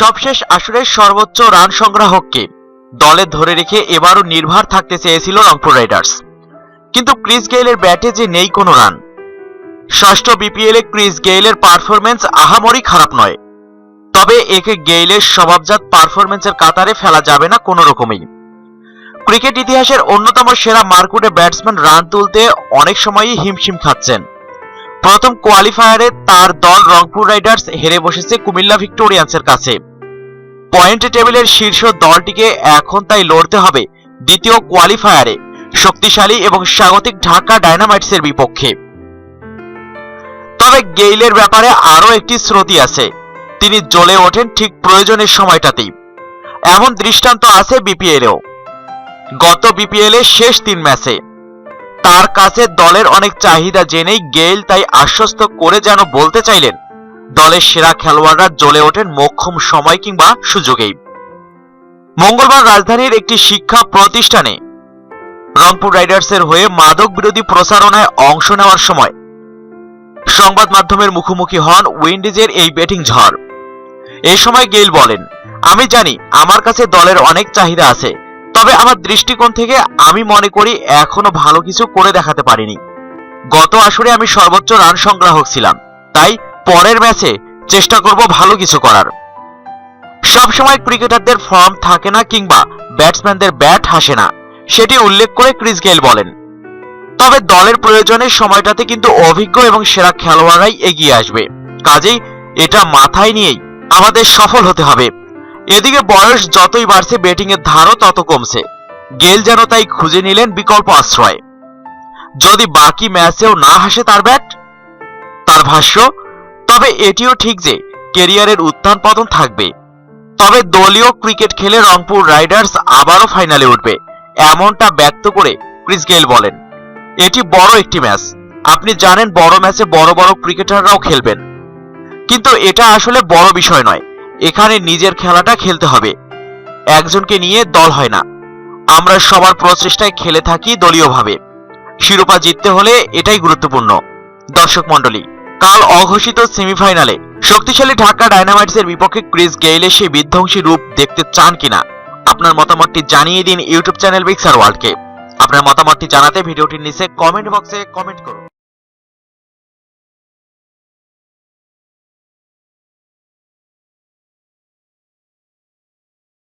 সবশেষ আসরের সর্বোচ্চ রান সংগ্রাহককে দলে ধরে রেখে এবারও নির্ভর থাকতে চেয়েছিল রংপুর রাইডার্স। কিন্তু ক্রিস গেইলের ব্যাটে যে নেই কোনো রান। ষষ্ঠ বিপিএলে ক্রিস গেইলের পারফরমেন্স আহামরি খারাপ নয়। তবে একে গেইলের স্বভাবজাত পারফরমেন্সের কাতারে ফেলা যাবে না কোনো রকমেই। ক্রিকেট ইতিহাসের অন্যতম সেরা মার্কুটে ব্যাটসম্যান রান তুলতে অনেক সময়ই হিমশিম খাচ্ছেন। প্রথম কোয়ালিফায়ারে তার দল রংপুর রাইডার্স হেরে বসেছে কুমিল্লা ভিক্টোরিয়ান্সের কাছে। পয়েন্ট টেবিলের শীর্ষ দলটিকে এখন তাই লড়তে হবে দ্বিতীয় কোয়ালিফায়ারে, শক্তিশালী এবং স্বাগতিক ঢাকা ডায়নামাইটসের বিপক্ষে। তবে গেইলের ব্যাপারে আরও একটি শ্রুতি আছে। তিনি জ্বলে ওঠেন ঠিক প্রয়োজনের সময়টাতেই। এমন দৃষ্টান্ত আছে বিপিএলেও। গত বিপিএল এর শেষ তিন ম্যাচে। তার কাছে দলের অনেক চাহিদা জেনেই গেইল তাই আশ্বস্ত করে যেন বলতে চাইলেন দলের সেরা খেলোয়াড়রা জ্বলে ওঠেন মোক্ষম সময় কিংবা সুযোগেই। মঙ্গলবার রাজধানীর একটি শিক্ষা প্রতিষ্ঠানে রংপুর রাইডার্সের হয়ে মাদক বিরোধী প্রচারণায় অংশ নেওয়ার সময় সংবাদ মাধ্যমের মুখোমুখি হন উইন্ডিজের এই ব্যাটিং ঝড়। এই সময় গেইল বলেন, আমি জানি আমার কাছে দলের অনেক চাহিদা আছে, তবে আমার দৃষ্টিকোণ থেকে আমি মনে করি এখনও ভালো কিছু করে দেখাতে পারিনি। গত আসরে আমি সর্বোচ্চ রান সংগ্রাহক ছিলাম, তাই পরের ম্যাচে চেষ্টা করব ভালো কিছু করার। সবসময় ক্রিকেটারদের ফর্ম থাকে না কিংবা ব্যাটসম্যানদের ব্যাট হাসে না, সেটি উল্লেখ করে ক্রিস গেইল বলেন। তবে দলের প্রয়োজনের সময়টাতে কিন্তু অভিজ্ঞ এবং সেরা খেলোয়াড়রাই এগিয়ে আসবে। কাজেই এটা মাথায় নিয়েই আমাদের সফল হতে হবে। এদিকে বয়স যতই বাড়ছে, ব্যাটিংয়ের ধারও তত কমছে। গেল যেন তাই খুঁজে নিলেন বিকল্প আশ্রয়। যদি বাকি ম্যাচেও না হাসে তার ব্যাট, তার ভাষ্য তবে এটিও ঠিক যে কেরিয়ারের উত্থান পতন থাকবে। তবে দলীয় ক্রিকেট খেলে রংপুর রাইডার্স আবারও ফাইনালে উঠবে, এমনটা ব্যক্ত করে ক্রিস গেল বলেন। এটি বড় একটি ম্যাচ। আপনি জানেন বড় ম্যাচে বড় বড় ক্রিকেটাররাও খেলবেন। কিন্তু এটা আসলে বড় বিষয় নয়, এখানে নিজের খেলাটা খেলতে হবে। একজনকে নিয়ে দল হয় না। আমরা সবার প্রচেষ্টায় খেলে থাকি দলীয়ভাবে। শিরোপা জিততে হলে এটাই গুরুত্বপূর্ণ। দর্শক মণ্ডলী কাল অঘোষিত সেমিফাইনালে শক্তিশালী ঢাকা ডায়নামাইটসের বিপক্ষে ক্রিস গেইলে সেই বিধ্বংসী রূপ দেখতে চান কিনা? আপনার মতামতটি জানিয়ে দিন ইউটিউব চ্যানেল বিক্সার ওয়ার্ল্ডকে আপনার মতামতটি জানাতে ভিডিওটির নিচে কমেন্ট বক্সে কমেন্ট করুন।